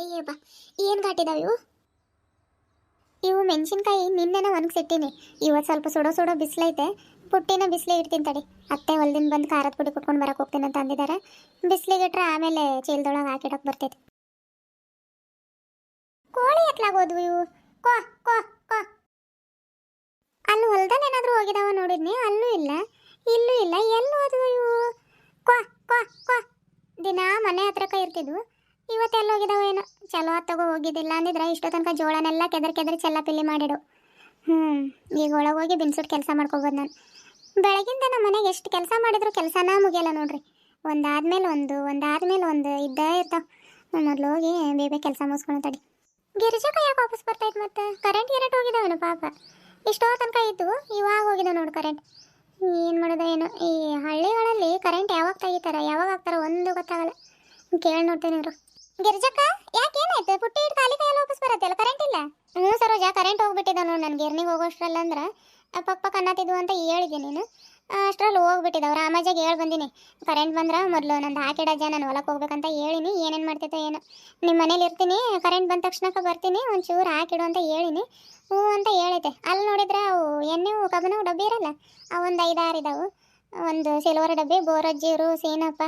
ಅಯ್ಯಪ್ಪ ಏನು ಘಾಟಿದಾವೆ ಇವು? ಇವು ಮೆಣಸಿನ್ಕಾಯಿ ನಿನ್ನೆನ ಒಣಗಿಸಿಟ್ಟಿನಿ. ಇವತ್ತು ಸ್ವಲ್ಪ ಸುಡೋ ಸುಡೋ ಬಿಸಿಲೈತೆ. ಪುಟ್ಟಿನ ಬಿಸಿಲೇ ಇಡ್ತೀನಿ ತಡಿ. ಅತ್ತೆ ಹೊಲ್ದಿನ ಬಂದು ಖಾರದ ಪುಡಿ ಕುಟ್ಕೊಂಡು ಬರೋಕೆ ಹೋಗ್ತೀನಿ ಅಂತ ಅಂದಿದ್ದಾರೆ ಬಿಸಿಲಿಗೆ ಇಟ್ರೆ ಆಮೇಲೆ ಚೀಲದೊಳಗೆ ಹಾಕಿಡಕ್ಕೆ ಬರ್ತೈತಿ. ಕೋಳಿ ಎತ್ಲಾಗೋದ್ವು ಇವು? ಕೋ ಕೋ ಕೋ. ಅಲ್ಲಿ ಹೊಲ್ದಲ್ಲಿ ಏನಾದರೂ ಹೋಗಿದಾವ ನೋಡಿದ್ನಿ. ಅಲ್ಲೂ ಇಲ್ಲ. ಇಲ್ಲೂ ಇಲ್ಲ. ಎಲ್ಲಿ ಹೋದ್ವು ಇವು? ಕೋ ಕೋ ಕೋ. ದಿನ ಮನೆ ಹತ್ರಕ್ಕೆ ಇರ್ತಿದ್ವು ಇವತ್ತು ಎಲ್ಲಿ ಹೋಗಿದಾವ ಏನೋ? ಚಲೋ ತಗೋ, ಹೋಗಿದ್ದಿಲ್ಲ ಅಂದಿದ್ರೆ ಇಷ್ಟೋ ತನಕ ಜೋಳನೆಲ್ಲ ಕೆದರ್ ಕೆದರಿ ಚೆಲ್ಲಪಿಲ್ಲಿ ಮಾಡಿಡು. ಹ್ಞೂ ಈಗ ಒಳಗೆ ಹೋಗಿ ಬಿನ್ಸುಟ್ಟು ಕೆಲಸ ಮಾಡ್ಕೋಬೋದು ನಾನು. ಬೆಳಗಿಂದ ನಮ್ಮ ಮನೆಗೆ ಎಷ್ಟು ಕೆಲಸ ಮಾಡಿದ್ರು ಕೆಲಸನ ಮುಗಿಯಲ್ಲ ನೋಡ್ರಿ. ಒಂದಾದ್ಮೇಲೆ ಒಂದು ಒಂದಾದ್ಮೇಲೆ ಒಂದು, ಇದ್ದೇ ಇರ್ತಾವ. ಮೊದಲು ಹೋಗಿ ಬೇಬೆ ಕೆಲಸ ಮುಗಿಸ್ಕೊಂಡು ತಡಿ. ಗಿರಿಜಕ ಯಾಕೆ ವಾಪಸ್ ಬರ್ತೈತೆ ಮತ್ತೆ? ಕರೆಂಟ್ ಗಿರೆಂಟ್ ಹೋಗಿದಾವೇನು ಪಾಪ. ಇಷ್ಟೋ ತನಕ ಇದ್ದು, ಇವಾಗ ಹೋಗಿದೆ ನೋಡು ಕರೆಂಟ್ ಏನು ಮಾಡೋದು ಏನು? ಈ ಹಳ್ಳಿಗಳಲ್ಲಿ ಕರೆಂಟ್ ಯಾವಾಗ ತೆಗಿತಾರೆ, ಯಾವಾಗ ಹಾಕ್ತಾರ ಒಂದು ಗೊತ್ತಾಗಲ್ಲ. ಕೇಳಿ ನೋಡ್ತೇನೆ ಇವರು. ಗಿರ್ಜಕ್ಕ, ಯಾಕೆ ಏನಾಯ್ತು? ಪುಟ್ಟಿ ಇಟ್ಟು ಖಾಲಿ ಕೈಯಲ್ಲಿ ವಾಪಸ್ ಬರತ್ತಲ್ಲ ಕರೆಂಟ್ ಇಲ್ಲ? ಹ್ಞೂ ಸರೋಜ ಕರೆಂಟ್ ಹೋಗ್ಬಿಟ್ಟಿದ ನೋಡಿ ನನ್ನ ಗಿರ್ನಿಗೆ ಹೋಗೋಷ್ಟ್ರಲ್ಲ ಅಂದ್ರೆ ಪಕ್ಕ ಅನ್ನತ್ತಿದ್ವು ಅಂತ ಹೇಳಿದೆ ನೀನು. ಅಷ್ಟರಲ್ಲಿ ಹೋಗ್ಬಿಟ್ಟಿದ್ದಾವೆ ರಾಮಾಜಾಗ ಹೇಳಿ ಬಂದೀನಿ ಕರೆಂಟ್ ಬಂದ್ರೆ ಮೊದಲು ನಂದು ಹಾಕಿಡಜ್ಜ ನಾನು ಹೊಲಕ್ಕೆ ಹೋಗ್ಬೇಕಂತ ಹೇಳಿನಿ. ಏನೇನು ಮಾಡ್ತೈತೋ ಏನು. ನಿಮ್ಮ ಮನೇಲಿ ಇರ್ತೀನಿ ಕರೆಂಟ್ ಬಂದ ತಕ್ಷಣಕ್ಕೆ ಬರ್ತೀನಿ, ಒಂಚೂರು ಹಾಕಿಡು ಅಂತ ಹೇಳಿನಿ. ಹ್ಞೂ ಅಂತ ಹೇಳೈತೆ ಅಲ್ಲಿ ನೋಡಿದ್ರೆ ಅವು ಎಣ್ಣೆ ಕಬ್ಬನವು ಡಬ್ಬಿ ಇರಲ್ಲ? ಅವು ಒಂದು ಐದಾರು ಇದಾವು. ಒಂದು ಸಿಲ್ವರ್ ಡಬ್ಬಿ ಬೋರಜ್ಜಿರು ಸೀನಪ್ಪ,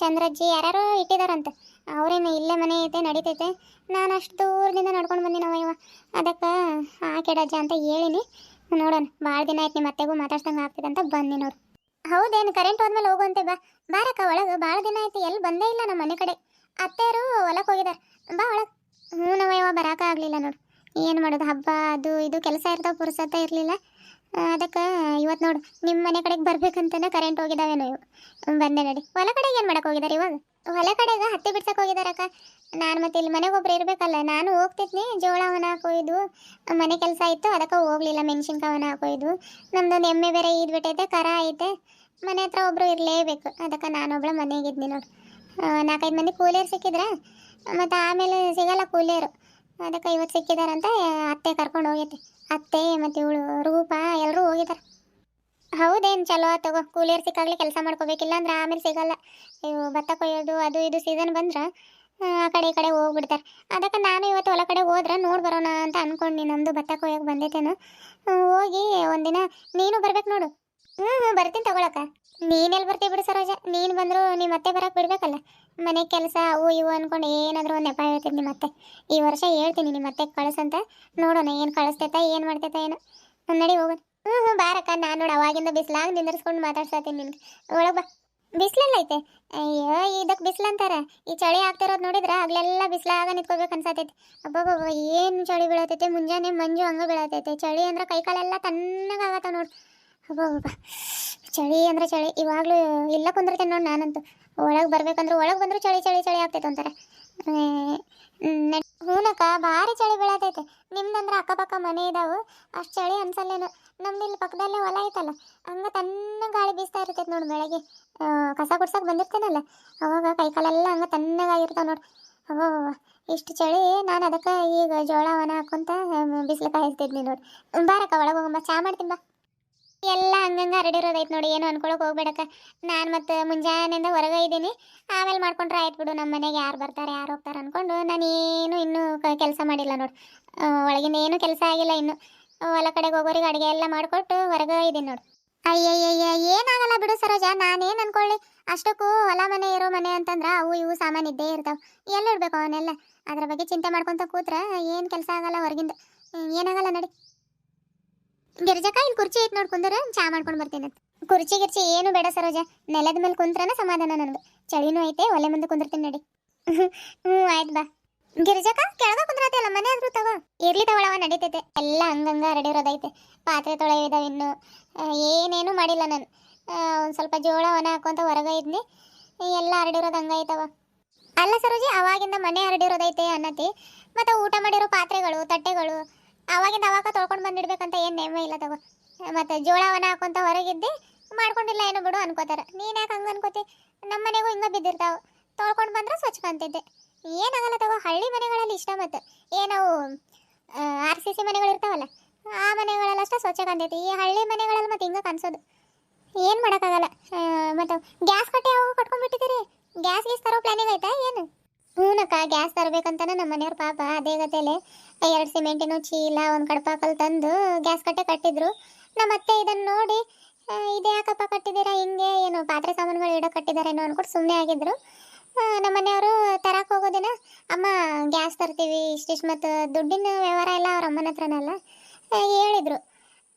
ಚಂದ್ರಜ್ಜಿ, ಯಾರ್ಯಾರು ಇಟ್ಟಿದಾರಂತೆ. ಅವ್ರೇನು ಇಲ್ಲೇ ಮನೆ ಐತೆ, ನಡೀತೈತೆ. ನಾನು ಅಷ್ಟು ದೂರದಿಂದ ನಡ್ಕೊಂಡು ಬಂದಿನವ ಇವ. ಅದಕ್ಕೆ ಹಾಕಿಡಜ್ಜ ಅಂತ ಹೇಳಿನಿ. ನೋಡೋಣ ಭಾಳ ದಿನ ಆಯ್ತು ನಿಮ್ಮ ಅತ್ತೆಗೂ ಮಾತಾಡ್ಸಂಗೆ ಆಗ್ತದೆ ಅಂತ ಬಂದಿನವ್ರು ಹೌದೇನು ಕರೆಂಟ್ ಹೋದ್ಮೇಲೆ ಹೋಗುವಂತೆ ಬಾ. ಬಾರಕ್ಕ, ಒಳಗೆ ಭಾಳ ದಿನ ಆಯ್ತು ಎಲ್ಲಿ ಬಂದೇ ಇಲ್ಲ ನಮ್ಮ ಮನೆ ಕಡೆ. ಅತ್ತೆಯರು ಹೊಲಕ್ಕೆ ಹೋಗಿದ್ದಾರೆ ಬಾ ಒಳಗೆ. ಹ್ಞೂ ನಾವು ಇವ, ಬರಾಕ ಆಗಲಿಲ್ಲ ನೋಡು. ಏನು ಮಾಡೋದು, ಹಬ್ಬ, ಅದು, ಇದು ಕೆಲಸ ಇರ್ತಾವ, ಪುರುಸತ್ತ ಇರಲಿಲ್ಲ. ಅದಕ್ಕೆ ಇವತ್ತು ನೋಡು ನಿಮ್ಮ ಮನೆ ಕಡೆಗೆ ಬರ್ಬೇಕಂತನೇ ಕರೆಂಟ್ ಹೋಗಿದ್ದಾವೇನೋ ಇವು. ಬಂದೆ ನಡಿ. ಹೊಲ ಕಡೆಗೆ ಏನು ಮಾಡಕ್ಕೆ ಹೋಗಿದ್ದಾರೆ ಇವಾಗ? ಹೊಲ ಕಡೆಗೆ ಹತ್ತಿ ಬಿಡ್ಸಕ್ಕೆ ಹೋಗಿದಾರಕ್ಕ. ನಾನು ಮತ್ತೆ ಇಲ್ಲಿ ಮನೆಗೆ ಒಬ್ರು ಇರಬೇಕಲ್ಲ ನಾನು ಹೋಗ್ತಿದ್ನಿ ಜೋಳವನ್ನ ಹಾಕೋಯ್ದು ಮನೆ ಕೆಲಸ ಇತ್ತು ಅದಕ್ಕೆ ಹೋಗ್ಲಿಲ್ಲ ಮೆಣಸಿನ್ಕಾವನ್ನ ಹಾಕೋಯ್ದು ನಮ್ದೊಂದು ಎಮ್ಮೆ ಬೇರೆ ಈದ್ ಬಿಟ್ಟೈತೆ ಕರ ಐತೆ. ಮನೆ ಹತ್ರ ಒಬ್ರು ಇರಲೇಬೇಕು ಅದಕ್ಕೆ ನಾನೊಬ್ಳು ಮನೆಗಿದ್ನಿ ನೋಡು. ಆ, ನಾಲ್ಕೈದು ಮಂದಿ ಕೂಲಿಯರ್ ಸಿಕ್ಕಿದ್ರ ಮತ್ತು ಆಮೇಲೆ ಸಿಗಲ್ಲ ಕೂಲಿಯರು. ಅದಕ್ಕೆ ಇವತ್ತು ಸಿಕ್ಕಿದಾರಂತ ಅತ್ತೆ ಕರ್ಕೊಂಡು ಹೋಗೈತೆ. ಅತ್ತೆ ಮತ್ತು ಇವಳು ರೂಪ ಎಲ್ಲರೂ ಹೋಗಿದ್ದಾರೆ ಹೌದೇನು ಚಲೋ ತಗೋ. ಕೂಲಿಯರ್ ಸಿಕ್ಕಾಗ್ಲಿ ಕೆಲಸ ಮಾಡ್ಕೋಬೇಕಿಲ್ಲ ಅಂದ್ರೆ ಆಮೇಲೆ ಸಿಗಲ್ಲ. ಇವು ಭತ್ತ ಕೊಯ್ಯೋದು, ಅದು ಇದು ಸೀಸನ್ ಬಂದ್ರೆ, ಆ ಕಡೆ ಈ ಕಡೆ ಹೋಗ್ಬಿಡ್ತಾರೆ. ಅದಕ್ಕೆ ನಾನು ಇವತ್ತು ಹೊಲ ಕಡೆ ಹೋದ್ರೆ ನೋಡಿ ಬರೋಣ ಅಂತ ಅನ್ಕೊಂಡು ನಮ್ಮದು ಭತ್ತ ಕೊಯ್ಯೋಕೆ ಬಂದೈತೇನು ಹೋಗಿ ಒಂದಿನ, ನೀನು ಬರ್ಬೇಕು ನೋಡು. ಹ್ಞೂ ಹ್ಞೂ ಬರ್ತೀನಿ ತಗೊಳಕ ನೀನೆಲ್ಲಿ ಬರ್ತೀವಿ ಬಿಡು ಸರೋಜ. ನೀನು ಬಂದರೂ ನಿಮ್ಮ ಮತ್ತೆ ಬರೋಕೆ ಬಿಡಬೇಕಲ್ಲ. ಮನೆ ಕೆಲಸ, ಅವು ಇವು ಅಂದ್ಕೊಂಡು ಏನಾದರೂ ಒಂದು ನೆಪ ಹೇಳ್ತೀನಿ ನಿಮ್ಮ ಅತ್ತೆ ಈ ವರ್ಷ ಹೇಳ್ತೀನಿ ನಿಮ್ಮ ಮತ್ತೆ ಕಳಿಸಂತ. ನೋಡೋಣ ಏನು ಕಳಿಸ್ತೈತ, ಏನು ಮಾಡ್ತೈತ, ಏನು. ನಡಿ ಹೋಗೋಣ ಹ್ಞೂ ಹ್ಞೂ ಬಾರಕ್ಕ, ನಾನು ನೋಡಿ ಅವಾಗಿಂದ ಬಿಸಿಲಾಗ ನಿಂದರ್ಸ್ಕೊಂಡು ಮಾತಾಡ್ಸತ್ತೀನಿ ನಿನ್ಗೆ. ಒಳಗೆ ಬಾ. ಬಿಸಿಲೆಲ್ಲ ಐತೆ? ಅಯ್ಯೋ ಇದಕ್ಕೆ ಬಿಸಿಲು ಅಂತಾರ? ಈ ಚಳಿ ಆಗ್ತಿರೋದು ನೋಡಿದ್ರೆ ಆಗ್ಲೆಲ್ಲ ಬಿಸಿಲಾಗ ನಿಂತ್ಕೋಬೇಕು ಅನ್ಸತೈತಿ. ಅಬ್ಬಬ್ಬ ಏನು ಚಳಿ ಬೀಳತೈತೆ? ಮುಂಜಾನೆ ಮಂಜು ಹಂಗೆ ಬೀಳತೈತೆ. ಚಳಿ ಅಂದ್ರೆ ಕೈ ಕಾಲೆಲ್ಲ ತಣ್ಣಗಾಗತ್ತ ನೋಡಿ. ಅಬ್ಬಬ್ಬ ಚಳಿ ಅಂದ್ರೆ ಚಳಿ. ಇವಾಗಲೂ ಇಲ್ಲ ಕುಂದಿರ್ತೇನೆ ನೋಡಿ ನಾನಂತೂ. ಒಳಗೆ ಬರ್ಬೇಕಂದ್ರೆ ಒಳಗೆ ಬಂದರೂ ಚಳಿ ಚಳಿ ಚಳಿ ಆಗ್ತೈತೆ ಅಂತಾರೆ. ಹೂನಕ್ಕ, ಭಾರಿ ಚಳಿ ಬೀಳತೈತೆ. ನಿಮ್ದಂದ್ರೆ ಅಕ್ಕಪಕ್ಕ ಮನೆ ಇದಾವು. ಅಷ್ಟು ಚಳಿ ಅನ್ಸಲ್ಲೇನು. ನಮ್ದು ಇಲ್ಲಿ ಪಕ್ಕದಲ್ಲೇ ಹೊಲ ಐತಲ್ಲ, ಹಂಗ ತನ್ನ ಗಾಳಿ ಬೀಸ್ತಾ ಇರ್ತೈತೆ ನೋಡಿ ಬೆಳಗ್ಗೆ. ಕಸ ಗುಡ್ಸಕ್ಕೆ ಬಂದಿರ್ತೇನಲ್ಲ, ಅವಾಗ ಕೈಕಾಲೆಲ್ಲ ಹಂಗ ತಣ್ಣಗಾಗಿರ್ತಾವ ನೋಡಿ. ಅವ ಇಷ್ಟು ಚಳಿ. ನಾನು ಅದಕ್ಕೆ ಈಗ ಜೋಳವನ ಹಾಕೊಂತ ಬಿಸಿಲು ಕಾಯಿಸ್ತಿದ್ನಿ ನೋಡಿ. ಬಾರಕ್ಕ, ಒಳಗೆ ಹೋಗಮ್ಮ, ಚಾ ಮಾಡ್ತೀನಿ ಬಾ. ಎಲ್ಲ ಹಂಗಂಗೆ ಹರಡಿರೋದೈತೆ ನೋಡಿ, ಏನು ಅನ್ಕೊಳಕ್ ಹೋಗ್ಬೇಡಕ್ಕ. ನಾನು ಮತ್ತೆ ಮುಂಜಾನೆಯಿಂದ ಹೊರಗೆ ಇದ್ದೀನಿ. ಆಮೇಲೆ ಮಾಡ್ಕೊಂಡ್ರೆ ಆಯ್ತು ಬಿಡು ನಮ್ಮ ಮನೆಗೆ ಯಾರು ಬರ್ತಾರೆ, ಯಾರು ಹೋಗ್ತಾರೆ ಅನ್ಕೊಂಡು ನಾನು ಏನು ಇನ್ನೂ ಕೆಲಸ ಮಾಡಿಲ್ಲ ನೋಡಿ. ಒಳಗಿಂದ ಏನು ಕೆಲಸ ಆಗಿಲ್ಲ ಇನ್ನು. ಹೊಲ ಕಡೆಗೆ ಹೋಗೋರಿಗೆ ಅಡುಗೆ ಎಲ್ಲ ಮಾಡಿಕೊಟ್ಟು ಹೊರಗೆ ಇದ್ದೀನಿ ನೋಡಿ. ಅಯ್ಯಯ್ಯಯ್ಯ, ಏನಾಗಲ್ಲ ಬಿಡು ಸರೋಜ, ನಾನೇನು ಅನ್ಕೊಳ್ಳಿ. ಅಷ್ಟಕ್ಕೂ ಹೊಲ ಮನೆ, ಇರೋ ಮನೆ ಅಂತಂದ್ರೆ ಅವು ಇವು ಸಾಮಾನು ಇದ್ದೇ ಇರ್ತಾವೆ. ಎಲ್ಲಿಡ್ಬೇಕು ಅವನ್ನೆಲ್ಲ. ಅದ್ರ ಬಗ್ಗೆ ಚಿಂತೆ ಮಾಡ್ಕೊಂತ ಕೂತ್ರೆ ಏನು ಕೆಲಸ ಆಗಲ್ಲ ಹೊರಗಿಂದ. ಏನಾಗಲ್ಲ ನಡಿ. ಗಿರ್ಜಕ್ಕ ಇಲ್ಲಿ ಕುರ್ಚಿ ಐತೆ ನೋಡಿ ಕುಂದ್ರ, ಚಾ ಮಾಡ್ಕೊಂಡು ಬರ್ತೇನೆ ಕುರ್ಚಿ ಗಿರ್ಚಿ ಏನು ಬೇಡ ಸರೋಜ, ನೆಲದ ಮೇಲೆ ಕುಂತ್ರನ ಸಮಾಧಾನ ನನಗೆ. ಚಳಿನೂ ಐತೆ, ಒಲೆ ಮುಂದೆ ಕುಂದಿರ್ತೀನಿ ನಡಿ. ಹ್ಞೂ ಆಯ್ತು ಬಾ. ಗಿರಿಜಕ್ಕ ಕೆಳಗ ಕುಂದ್ರತಿಯಲ್ಲ ಮನೆ ಆದ್ರೂ ತಗೋ. ಇರ್ಲಿ ತಗೊಳವ ನಡೀತೈತೆ. ಎಲ್ಲ ಹಂಗಂಗ ರೆಡಿರೋದೈತೆ ಪಾತ್ರೆ ತೊಳೆಯೋದಾವ ಇನ್ನು. ಏನೇನು ಮಾಡಿಲ್ಲ ನಾನು. ಒಂದು ಸ್ವಲ್ಪ ಜೋಳ, ಒಣ ಹಾಕೊಂತ ಹೊರಗೆ ಇದ್ನಿ. ಎಲ್ಲ ಹರಡಿರೋದು ಹಂಗೈತವ ಅಲ್ಲ ಸರೋಜಿ, ಅವಾಗಿಂದ ಮನೆ ಹರಡಿರೋದೈತೆ ಅನ್ನತಿ. ಮತ್ತು ಊಟ ಮಾಡಿರೋ ಪಾತ್ರೆಗಳು, ತಟ್ಟೆಗಳು ಅವಾಗಿಂದ ಅವಾಗ ತೊಳ್ಕೊಂಡು ಬಂದಿಡ್ಬೇಕಂತ ಏನು ನೇಮ ಇಲ್ಲ ತಗೋ. ಮತ್ತು ಜೋಳವನ್ನು ಹಾಕೊಂತ ಹೊರಗಿದ್ದೆ, ಮಾಡ್ಕೊಂಡಿಲ್ಲ ಏನೋ ಬಿಡು ಅನ್ಕೋತಾರೆ. ನೀನು ಯಾಕೆ ಹಂಗೆ ಅನ್ಕೋತಿ? ನಮ್ಮ ಮನೆಗೂ ಹಿಂಗೆ ಬಿದ್ದಿರ್ತಾವೆ. ತೊಳ್ಕೊಂಡು ಬಂದ್ರೆ ಸ್ವಚ್ಛಕಂತಿದ್ದೆ ಏನಾಗಲ್ಲ ತಗೋ, ಹಳ್ಳಿ ಮನೆಗಳಲ್ಲಿ ಇಷ್ಟ ಮತ್ತು. ಏನವು ಆರ್ ಸಿ ಸಿ ಮನೆಗಳು ಇರ್ತಾವಲ್ಲ, ಆ ಮನೆಗಳೆಲ್ಲ ಅಷ್ಟೇ ಸ್ವಚ್ಛ ಕಾಣ್ತೈತಿ ಈ ಹಳ್ಳಿ ಮನೆಗಳಲ್ಲಿ ಮತ್ತೆ ಹಿಂಗೆ ಕಾಣಿಸೋದು. ಏನು ಮಾಡೋಕ್ಕಾಗಲ್ಲ. ಮತ್ತು ಗ್ಯಾಸ್ ಕಟ್ಟೆ ಯಾವಾಗ ಕಟ್ಕೊಂಡ್ಬಿಟ್ಟಿದ್ದೀರಿ? ಗ್ಯಾಸ್ ಗೀಸ್ ತರೋ ಪ್ಲಾನಿಂಗ್ ಐತಾ ಏನು? ಹ್ಞೂನಕ್ಕ ಗ್ಯಾಸ್ ತರಬೇಕಂತನೇ ಮನೆಯವ್ರ ಪಾಪ. ಅದೇ ಗತೆಲೆ ಎರಡು ಸಿಮೆಂಟಿನ ಚೀಲ, ಒಂದು ಕಡಪಾಕಲ್ ತಂದು ಗ್ಯಾಸ್ ಕಟ್ಟೆ ಕಟ್ಟಿದ್ರು. ನಮ್ಮ ಅತ್ತೆ ಇದನ್ನು ನೋಡಿ ಇದೇ ಯಾಕಪ್ಪ ಕಟ್ಟಿದ್ದೀರಾ? ಹಿಂಗೆ ಏನು ಪಾತ್ರೆ ಸಾಮಾನುಗಳು ಇಡೋ ಕಟ್ಟಿದಾರೇನೋ ಅನ್ಕೊಂಡು ಸುಮ್ಮನೆ ಆಗಿದ್ರು. ನಮ್ಮ ಮನೆಯವರು ತರಕ್ಕೆ ಹೋಗೋದಿನ, ಅಮ್ಮ, ಗ್ಯಾಸ್ ತರ್ತೀವಿ, ಇಷ್ಟಿಷ್ಟು ಮತ್ತು ದುಡ್ಡಿನ ವ್ಯವಹಾರ ಎಲ್ಲ ಅವ್ರ ಅಮ್ಮನ ಹತ್ರನಲ್ಲ. ಹೇಳಿದರು.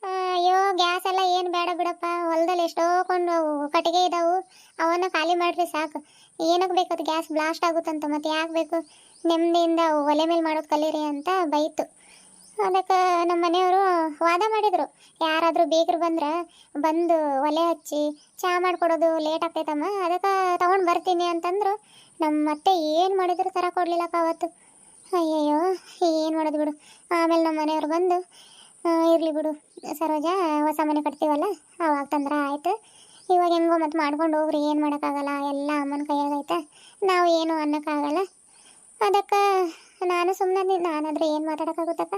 ಅಯ್ಯೋ, ಗ್ಯಾಸ್ ಎಲ್ಲ ಏನು ಬೇಡ ಬಿಡಪ್ಪ. ಹೊಲದಲ್ಲಿ ಎಷ್ಟೋ ಕೊಂಡು ಕಟ್ಟಿಗೆ ಇದಾವು. ಅವನ್ನ ಖಾಲಿ ಮಾಡ್ರಿ ಸಾಕು. ಏನಕ್ಕೆ ಬೇಕು ಅದು? ಗ್ಯಾಸ್ ಬ್ಲಾಸ್ಟ್ ಆಗುತ್ತಂತ ಮತ್ತೆ ಯಾಕೆ ಬೇಕು? ನೆಮ್ಮದಿಯಿಂದ ಒಲೆ ಮೇಲೆ ಮಾಡೋದು ಕಲೀರಿ ಅಂತ ಬೈತು. ಅದಕ್ಕೆ ನಮ್ಮ ಮನೆಯವರು ವಾದ ಮಾಡಿದರು. ಯಾರಾದರೂ ಬೇಕರು ಬಂದ್ರೆ ಬಂದು ಒಲೆ ಹಚ್ಚಿ ಚಹಾ ಮಾಡಿಕೊಡೋದು ಲೇಟ್ ಆಗ್ತೈತಮ್ಮ. ಅದಕ್ಕೆ ತೊಗೊಂಡು ಬರ್ತೀನಿ ಅಂತಂದರು. ನಮ್ಮ ಮತ್ತೆ ಏನು ಮಾಡಿದ್ರು ಥರ ಕೊಡಲಿಲ್ಲಕ್ಕ ಅವತ್ತು. ಅಯ್ಯಯ್ಯೋ, ಏನು ಮಾಡೋದು ಬಿಡು. ಆಮೇಲೆ ನಮ್ಮ ಮನೆಯವ್ರು ಬಂದು ಇರಲಿ ಬಿಡು. ಸರೋಜ, ಹೊಸ ಮನೆ ಕಟ್ತೀವಲ್ಲ? ಅವಾಗ ತಂದ್ರೆ ಆಯಿತು. ಇವಾಗ ಹೆಂಗೋ ಮತ್ತೆ ಮಾಡ್ಕೊಂಡು ಹೋಗ್ರಿ, ಏನು ಮಾಡೋಕ್ಕಾಗಲ್ಲ? ಎಲ್ಲ ಅಮ್ಮನ ಕೈಯಾಗೈತೆ ನಾವು ಏನು ಅನ್ನೋಕ್ಕಾಗಲ್ಲ. ಅದಕ್ಕೆ ನಾನು ಸುಮ್ಮನೆ ನಾನಾದರೆ ಏನು ಮಾತಾಡೋಕ್ಕಾಗುತ್ತಕ್ಕ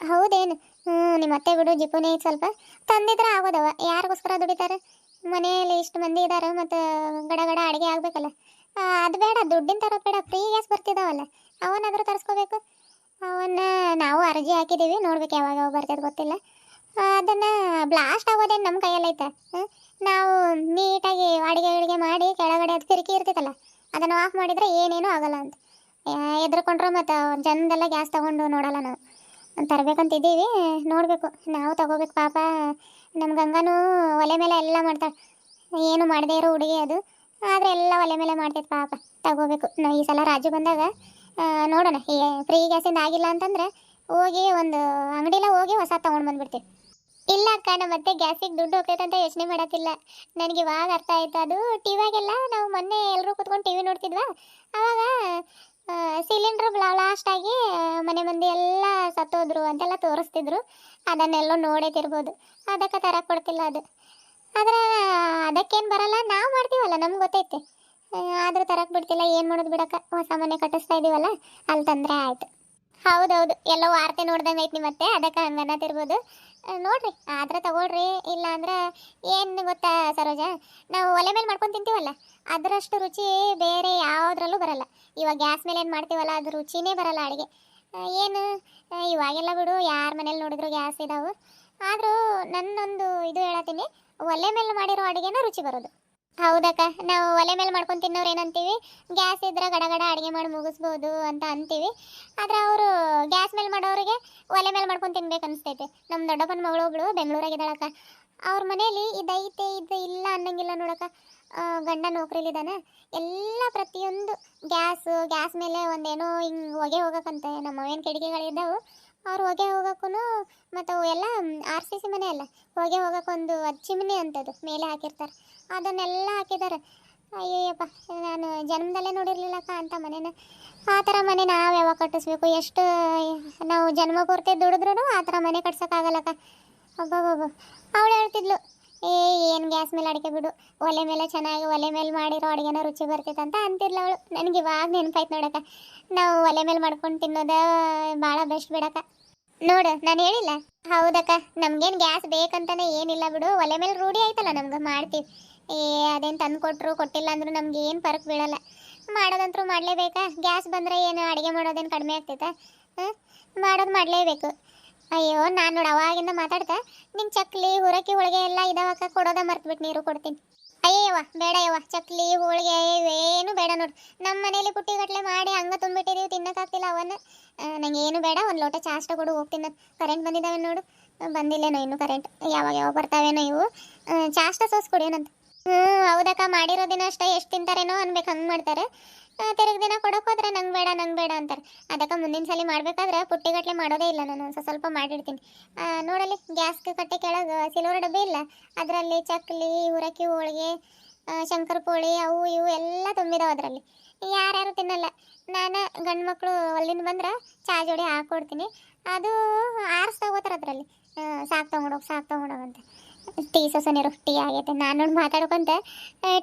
ಹೌದೇನು? ಹ್ಞೂ ನಿಮ್ಮ ಅತ್ತೆ ಬಿಡು, ಜಿಪುನೇ ಸ್ವಲ್ಪ. ತಂದಿದ್ರೆ ಆಗೋದವ. ಯಾರಿಗೋಸ್ಕರ ದುಡಿತಾರೆ? ಮನೆಯಲ್ಲಿ ಇಷ್ಟು ಮಂದಿ ಇದ್ದಾರೆ ಮತ್ತು ಗಡ ಗಡ ಅಡುಗೆ ಆಗಬೇಕಲ್ಲ. ಅದು ಬೇಡ. ದುಡ್ಡಿನ ತರೋದು ಬೇಡ. ಫ್ರೀ ಗ್ಯಾಸ್ ಬರ್ತಿದ್ದಾವಲ್ಲ ಅವನ್ನಾದರೂ ತರಿಸ್ಕೋಬೇಕು. ಅವನ್ನ ನಾವು ಅರ್ಜಿ ಹಾಕಿದ್ದೀವಿ ನೋಡ್ಬೇಕು ಯಾವಾಗ ಯಾವಾಗ ಬರ್ತದೆ ಗೊತ್ತಿಲ್ಲ. ಅದನ್ನು ಬ್ಲಾಸ್ಟ್ ಆಗೋದೇನು ನಮ್ಮ ಕೈಯಲ್ಲೈತೆ ನಾವು ನೀಟಾಗಿ ಅಡುಗೆ ಅಡುಗೆ ಮಾಡಿ ಕೆಳಗಡೆ ಅದು ಕಿರಿಕಿ ಇರ್ತೈತಲ್ಲ, ಅದನ್ನು ಆಫ್ ಮಾಡಿದರೆ ಏನೇನೂ ಆಗಲ್ಲ ಅಂತ. ಎದ್ರುಕೊಂಡ್ರೆ ಮತ್ತು ಜನದೆಲ್ಲ ಗ್ಯಾಸ್ ತಗೊಂಡು ನೋಡಲ್ಲ ನಾವು. ತರಬೇಕಂತಿದ್ದೀವಿ, ನೋಡಬೇಕು. ನಾವು ತಗೋಬೇಕು ಪಾಪ ನಮ್ಮ ಗಂಗನೂ ಒಲೆ ಮೇಲೆ ಎಲ್ಲ ಮಾಡ್ತಾಳೆ. ಏನು ಮಾಡದೇ ಇರೋ ಹುಡುಗಿ ಅದು. ಆದರೆ ಎಲ್ಲ ಒಲೆ ಮೇಲೆ ಮಾಡ್ತೈತೆ ಪಾಪ. ತಗೋಬೇಕು. ನಾವು ಈ ಸಲ ರಾಜು ಬಂದಾಗ ನೋಡೋಣ. ಈ ಫ್ರೀ ಗ್ಯಾಸಿಂದ ಆಗಿಲ್ಲ ಅಂತಂದ್ರೆ ಹೋಗಿ ಒಂದು ಅಂಗಡಿಲ ಹೋಗಿ ಹೊಸ ತೊಗೊಂಡು ಬಂದ್ಬಿಡ್ತೀವಿ. ಇಲ್ಲ ಅಕ್ಕ ನಮ್ಮ ಮತ್ತೆ ಗ್ಯಾಸಿಗೆ ದುಡ್ಡು ಹೋಗ್ತೈತೆ ಅಂತ ಯೋಚನೆ ಮಾಡೋಕ್ಕಿಲ್ಲ. ನನಗೆ ಇವಾಗ ಅರ್ಥ ಆಯ್ತು. ಅದು ಟಿವಿಯಾಗೆಲ್ಲ ನಾವು ಮೊನ್ನೆ ಎಲ್ಲರೂ ಕೂತ್ಕೊಂಡು ಟಿ ವಿ ನೋಡ್ತಿದ್ವಾ? ಅವಾಗ ಸಿಲಿಂಡ್ರ್ ಲಾಸ್ಟ್ ಆಗಿ ಮನೆ ಮಂದಿ ಎಲ್ಲ ಸತ್ತೋದ್ರು ಅಂತೆಲ್ಲ ತೋರಿಸ್ತಿದ್ರು. ಅದನ್ನೆಲ್ಲ ನೋಡೇತಿರ್ಬೋದು ಅದಕ್ಕೆ ತರ ಕೊಡ್ತಿಲ್ಲ ಅದು. ಆದರೆ ಅದಕ್ಕೇನು ಬರಲ್ಲ? ನಾವು ಮಾಡ್ತೀವಲ್ಲ, ನಮ್ಗೆ ಗೊತ್ತೈತೆ. ಆದರೂ ತರಕ್ಕೆ ಬಿಡ್ತಿಲ್ಲ, ಏನು ಮಾಡೋದು ಬಿಡಕ್ಕ? ಹೊಸ ಮನೆ ಕಟ್ಟಿಸ್ತಾ ಇದೀವಲ್ಲ, ಅಲ್ಲಿ ತಂದ್ರೆ ಆಯ್ತು. ಹೌದೌದು, ಎಲ್ಲ ವಾರ್ತೆ ನೋಡ್ದಂಗೆ ಐತಿ ಮತ್ತೆ ಅದಕ್ಕೆ ಹಂಗೆ ಅನ್ನತಿರ್ಬೋದು ನೋಡ್ರಿ, ಆದ್ರೆ ತಗೊಳ್ರಿ ಇಲ್ಲ ಅಂದ್ರೆ ಏನು ಗೊತ್ತಾ ಸರೋಜ? ನಾವು ಒಲೆ ಮೇಲೆ ಮಾಡ್ಕೊಂಡು ತಿಂತೀವಲ್ಲ, ಅದರಷ್ಟು ರುಚಿ ಬೇರೆ ಯಾವುದ್ರಲ್ಲೂ ಬರಲ್ಲ. ಇವಾಗ ಗ್ಯಾಸ್ ಮೇಲೆ ಏನು ಮಾಡ್ತೀವಲ್ಲ, ಅದು ರುಚಿನೇ ಬರಲ್ಲ ಅಡುಗೆ. ಏನು? ಇವಾಗೆಲ್ಲ ಬಿಡು, ಯಾರ ಮನೇಲಿ ನೋಡಿದ್ರು ಗ್ಯಾಸ್ ಇದಾವೆ. ಆದರೂ ನನ್ನೊಂದು ಇದು ಹೇಳತ್ತೀನಿ, ಒಲೆ ಮೇಲೆ ಮಾಡಿರೋ ಅಡುಗೆನ ರುಚಿ ಬರೋದು. ಹೌದಕ್ಕ. ನಾವು ಒಲೆ ಮೇಲೆ ಮಾಡ್ಕೊಂಡು ತಿನ್ನೋರು ಏನಂತೀವಿ? ಗ್ಯಾಸ್ ಇದ್ರೆ ಗಡಗಡ ಅಡುಗೆ ಮಾಡಿ ಮುಗಿಸ್ಬೋದು ಅಂತ ಅಂತೀವಿ. ಆದರೆ ಅವರು ಗ್ಯಾಸ್ ಮೇಲೆ ಮಾಡೋರಿಗೆ ಒಲೆ ಮೇಲೆ ಮಾಡ್ಕೊಂಡು ತಿನ್ಬೇಕು ಅನಿಸ್ತೈತೆ. ನಮ್ಮ ದೊಡ್ಡಪ್ಪನ ಮಗಳು ಒಬ್ಳು ಬೆಂಗಳೂರಾಗಿದ್ದಾಳಕ್ಕ. ಅವ್ರ ಮನೇಲಿ ಇದೈತೆ ಇದು ಇಲ್ಲ ಅನ್ನಂಗಿಲ್ಲ ನೋಡಕ್ಕ. ಗಂಡ ನೌಕರಿಲಿದ್ದಾನೆ ಎಲ್ಲ ಪ್ರತಿಯೊಂದು ಗ್ಯಾಸು, ಗ್ಯಾಸ್ ಮೇಲೆ ಒಂದೇನೋ ಹಿಂಗೆ ಹೊಗೆ ಹೋಗಕ್ಕಂತೆ. ನಮ್ಮ ಅವೇನು ಕಿಟಕಿಗಳಿದ್ದಾವೆ ಅವ್ರು ಹೊಗೆ ಹೋಗೋಕ್ಕೂ ಮತ್ತು ಅವು ಎಲ್ಲ ಆರ್ ಸಿ ಸಿ ಮನೆ ಅಲ್ಲ, ಹೊಗೆ ಹೋಗೋಕ್ಕೊಂದು ಚಿಮ್ನಿ ಅಂಥದ್ದು ಮೇಲೆ ಹಾಕಿರ್ತಾರೆ. ಅದನ್ನೆಲ್ಲ ಹಾಕಿದ್ದಾರೆ. ಅಯ್ಯಯ್ಯಪ್ಪ, ನಾನು ಜನ್ಮದಲ್ಲೇ ನೋಡಿರ್ಲಿಲ್ಲಕ್ಕ ಅಂತ ಮನೇನ. ಆ ಥರ ಮನೆ ನಾವು ಯಾವಾಗ ಕಟ್ಟಿಸ್ಬೇಕು? ಎಷ್ಟು, ನಾವು ಜನ್ಮ ಪೂರ್ತಿ ದುಡಿದ್ರೂ ಆ ಥರ ಮನೆ ಕಟ್ಸೋಕ್ಕಾಗಲ್ಲಕ್ಕ. ಒಬ್ಬೊಬ್ಬೊಬ್ಬ ಅವಳು ಹೇಳ್ತಿದ್ಲು ಏ, ಏನು ಗ್ಯಾಸ್ ಮೇಲೆ ಅಡುಗೆ ಬಿಡು. ಒಲೆ ಮೇಲೆ ಚೆನ್ನಾಗಿ ಒಲೆ ಮೇಲೆ ಮಾಡಿರೋ ಅಡುಗೆನ ರುಚಿ ಬರ್ತೈತೆ ಅಂತ ಅಂತಿರ್ಲ ಅವಳು. ನನಗೆ ಇವಾಗ ನೆನಪಾಯ್ತು ನೋಡಕ್ಕ. ನಾವು ಒಲೆ ಮೇಲೆ ಮಾಡ್ಕೊಂಡು ತಿನ್ನೋದ ಭಾಳ ಬೆಸ್ಟ್ ಬಿಡಕ್ಕ. ನೋಡು, ನಾನು ಹೇಳಿಲ್ಲ? ಹೌದಕ್ಕ. ನಮ್ಗೇನು ಗ್ಯಾಸ್ ಬೇಕಂತಾನೆ ಏನಿಲ್ಲ ಬಿಡು. ಒಲೆ ಮೇಲೆ ರೂಢಿ ಆಯ್ತಲ್ಲ ನಮ್ಗೆ? ಮಾಡ್ತೀವಿ. ಏ, ಅದೇನು ತಂದು ಕೊಟ್ಟರು ಕೊಟ್ಟಿಲ್ಲ ಅಂದ್ರೂ ನಮ್ಗೆ ಏನು ಫರಕ್ ಬೀಳಲ್ಲ. ಮಾಡೋದಂತರೂ ಮಾಡಲೇಬೇಕಾ? ಗ್ಯಾಸ್ ಬಂದರೆ ಏನು ಅಡುಗೆ ಮಾಡೋದೇನು ಕಡಿಮೆ ಆಗ್ತೈತೆ? ಹಾಂ? ಮಾಡೋದು ಮಾಡಲೇಬೇಕು. ಅಯ್ಯೋ, ನಾನು ನೋಡಿ ಅವಾಗಿಂದ ಮಾತಾಡ್ತಾ ನಿನ್ ಚಕ್ಲಿ ಹುರಕಿ ಹೋಳಿಗೆ ಎಲ್ಲ ಇದಾವಕ್ಕ, ಕೊಡೋದ ಮರ್ತ್ಬಿಟ್ಟು ನೀರು ಕೊಡ್ತೀನಿ. ಅಯ್ಯವ್ವ ಬೇಡ ಯವ್ವ ಚಕ್ಲಿ ಹೋಳಿಗೆ ಏನು ಬೇಡ ನೋಡು. ನಮ್ಮ ಮನೇಲಿ ಪುಟ್ಟಿಗಟ್ಲೆ ಮಾಡಿ ಹಂಗ ತುಂಬಿಟ್ಟಿದೀವಿ ತಿನ್ನಕ್ಕಾಗ್ತಿಲ್ಲ ಅವನ್ನ. ನಂಗೆ ಏನು ಬೇಡ, ಒಂದು ಲೋಟ ಚಾಷ್ಟ ಕೊಡು, ಹೋಗ್ತೀನಿ ಕರೆಂಟ್ ಬಂದಿದ್ದಾವೆ ನೋಡು? ಬಂದಿಲ್ಲೇನೋ ಇನ್ನು ಕರೆಂಟ್. ಯಾವಾಗ ಯಾವಾಗ ಬರ್ತಾವೇನೋ ಇವು. ಚಾಸ್ಟ ಚಾ ಅಷ್ಟ ಸೋಸ್ ಕುಡಿಯೋಣಂತ ಹ್ಞೂ ಹೌದಕ್ಕ, ಮಾಡಿರೋ ದಿನ ಅಷ್ಟೇ, ಎಷ್ಟು ತಿಂತಾರೇನೋ ಅನ್ಬೇಕು, ಹಂಗೆ ಮಾಡ್ತಾರೆ. ತಿರುಗಿ ದಿನ ಕೊಡೋಕೆ ಹೋದ್ರೆ ನಂಗೆ ಬೇಡ ನಂಗೆ ಬೇಡ ಅಂತಾರೆ. ಅದಕ್ಕೆ ಮುಂದಿನ ಸಲ ಮಾಡಬೇಕಾದ್ರೆ ಪುಟ್ಟಿಗಟ್ಲೆ ಮಾಡೋದೇ ಇಲ್ಲ ನಾನು ಒಂದು ಸ್ವಲ್ಪ ಮಾಡಿಡ್ತೀನಿ. ನೋಡಲಿ ಗ್ಯಾಸ್ ಕಟ್ಟೆ ಕೆಳಗೆ ಸಿಲ್ವರ್ ಡಬ್ಬಿ ಇಲ್ಲ? ಅದರಲ್ಲಿ ಚಕ್ಲಿ ಹುರಕಿ ಹೋಳಿಗೆ ಶಂಕರ್ ಪೋಳಿ ಅವು ಇವು ಎಲ್ಲ ತುಂಬಿದಾವೆ ಅದರಲ್ಲಿ. ಯಾರ್ಯಾರು ತಿನ್ನಲ್ಲ. ನಾನು ಗಂಡು ಮಕ್ಕಳು ಅಲ್ಲಿಂದ ಬಂದ್ರೆ ಚಾ ಜೋಡಿ ಹಾಕ್ಕೊಡ್ತೀನಿ ಅದು ಆರಿಸ್ ತಗೋತಾರೆ ಅದರಲ್ಲಿ. ಸಾಕು ತೊಗೊಂಡೋಗಿ ಸಾಕು ತೊಗೊಂಡೋಗಂತ ಟೀ ಸೊಸನಿರು ಟೀ ಆಗೈತೆ. ನಾನು ಮಾತಾಡ್ಕೊಂತ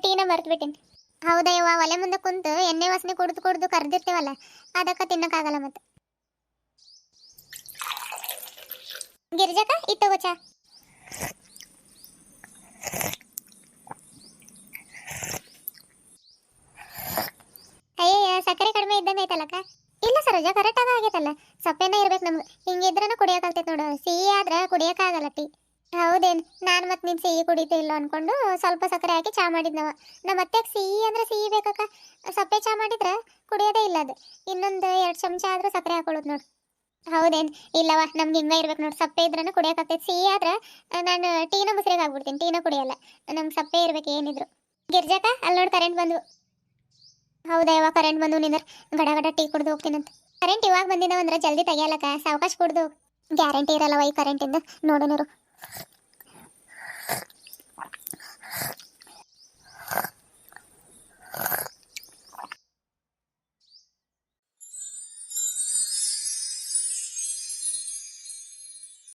ಟೀನ ಮರ್ತ್ಬಿಟ್ಟಿನಿ. ಹೌದಾ ಯವ್ವ? ಒಲೆ ಮುಂದೆ ಕುಂತು ಎಣ್ಣೆ ವಾಸನೆ ಕುಡ್ದು ಕುಡ್ದು ಕರೆದಿರ್ತೇವಲ್ಲ, ಅದಕ್ಕೆ ತಿನ್ನಕ್ಕಾಗಲ್ಲ ಮತ್ತೆ. ಗಿರಿಜಕ್ಕ ಇತ್ತು ಚಾ. ಅಯ್ಯಯ್ಯ, ಸಕ್ಕರೆ ಕಡಿಮೆ ಇದ್ದಂಗೆ ಐತಲ್ಲಕ್ಕ ಇಲ್ಲ ಸರೋಜ ಕರೆಕ್ಟ್ ಆಗ ಆಗೈತಲ್ಲ ಸಪ್ಪೆನ ಇರ್ಬೇಕು ನಮ್ಗೆ. ಹಿಂಗಿದ್ರನ ಕುಡಿಯೋಕಾಗ್ತೈತೆ ನೋಡು. ಸಿಹಿ ಆದ್ರೆ ಕುಡಿಯೋಕ್ಕಾಗಲ್ಲ ಟೀ ಹೌದೇನು ನಾನು ಸಿಹಿ ಕುಡಿತಾ ಇಲ್ಲ ಅನ್ಕೊಂಡು ಸ್ವಲ್ಪ ಸಕ್ಕರೆ ಹಾಕಿ ಚಾ ಮಾಡಿದ್ನವ. ನಮ್ಮ ಅತ್ತೆಗೆ ಸಿಹಿ ಅಂದ್ರೆ ಸಿಹಿ ಬೇಕಕ್ಕ. ಸಪ್ಪೆ ಚಾ ಮಾಡಿದ್ರೆ ಕುಡಿಯೋದೇ ಇಲ್ಲ ಅದು. ಇನ್ನೊಂದು ಎರಡು ಚಮಚ ಆದರೂ ಸಕ್ಕರೆ ಹಾಕೊಳ್ಳೋದು ನೋಡು. ಹೌದೇನು? ಇಲ್ಲವ ನಮ್ಗೆ ಹಿಂಗೆ ಇರ್ಬೇಕು ನೋಡಿ. ಸಪ್ಪೆ ಇದ್ರೂ ಕುಡಿಯೋಕ್ಕಾಗ್ತೈತೆ ಸಿಹಿ ಆದ್ರೆ ನಾನು ಟೀನ ಮುಸ್ರಿಗೆ ಆಗ್ಬಿಡ್ತೀನಿ ಟೀನ ಕುಡಿಯಲ್ಲ. ನಮ್ಗೆ ಸಪ್ಪೆ ಇರ್ಬೇಕು ಏನಿದ್ರು. ಗಿರ್ಜಾಕ ಅಲ್ಲಿ ನೋಡಿ ಕರೆಂಟ್ ಬಂದು ಹೌದಾ ಕರೆಂಟ್ ಬಂದು ನಿಂದ್ರ. ಗಡ ಗಡ ಟೀ ಕುಡ್ದು ಹೋಗ್ತೀನಂತ. ಕರೆಂಟ್ ಇವಾಗ ಬಂದಿದ್ದಾವಂದ್ರೆ ಜಲ್ದಿ ತೆಗಿಯಲಕ್ಕ. ಸಾವಕಾಶ ಕುಡ್ದು ಗ್ಯಾರಂಟಿ ಇರಲ್ಲವ ಈ ಕರೆಂಟಿಂದ ನೋಡೋನರು ನೀರು. Ah.